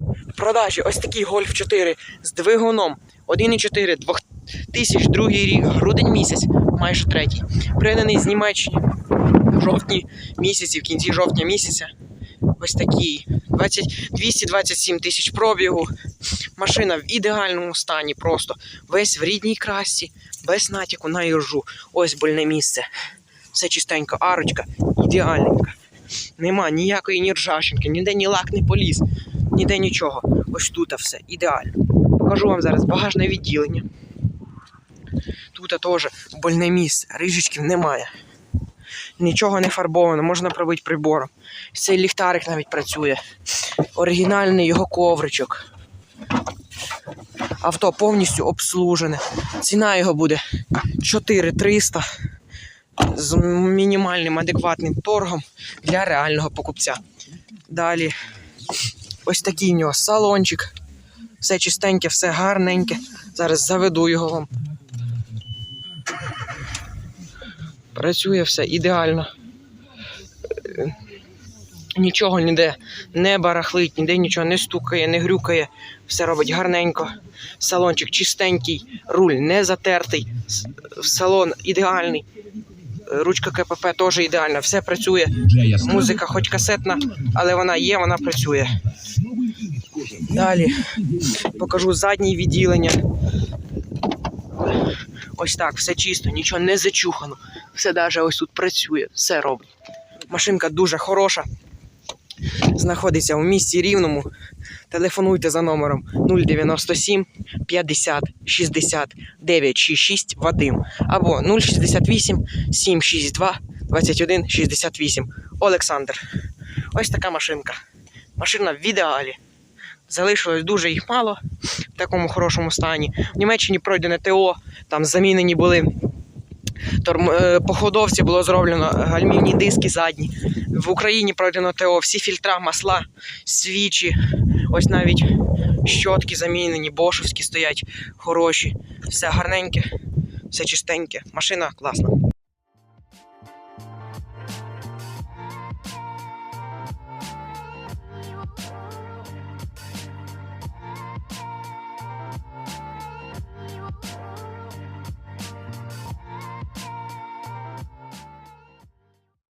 В продажі ось такий Golf 4 з двигуном 1,4 2002 рік, грудень місяць, майже третій. Приданий з Німеччини в жовтні місяці, в кінці жовтня місяця. Ось такий 20, 227 тисяч пробігу. Машина в ідеальному стані, просто весь в рідній красі, без натяку на їжу. Ось больне місце. Все чистенько, арочка, ідеальненька. Нема ніякої ні ржавчинки, ніде ні лак не поліз, ніде нічого. Ось тут все ідеально. Покажу вам зараз багажне відділення. Тут теж больне місце, рижечків немає. Нічого не фарбовано, можна пробити прибором. Цей ліхтарик навіть працює. Оригінальний його ковричок. Авто повністю обслужене. Ціна його буде 4300 з мінімальним адекватним торгом для реального покупця. Далі ось такий у нього салончик. Все чистеньке, все гарненьке. Зараз заведу його вам. Працює все ідеально. Е, Нічого ніде не барахлить, ніде нічого не стукає, не грюкає. Все робить гарненько. Салончик чистенький, руль не затертий, салон ідеальний. Ручка КПП теж ідеальна, все працює. Музика хоч касетна, але вона є, вона працює. Далі покажу заднє відділення. Ось так, все чисто, нічого не зачухано. Все навіть ось тут працює, все робить. Машинка дуже хороша. Знаходиться у місті Рівному. Телефонуйте за номером 097 50 60 966 Вадим або 068 762 21 68 Олександр. Ось така машинка. Машина в ідеалі. Залишилось дуже їх мало в такому хорошому стані. В Німеччині пройдене ТО, там замінені були е, по ходовці було зроблено гальмівні диски задні. В Україні пройдено ТО, всі фільтра, масла, свічі, ось навіть щотки замінені, бошовські стоять хороші. Все гарненьке, все чистеньке. Машина класна.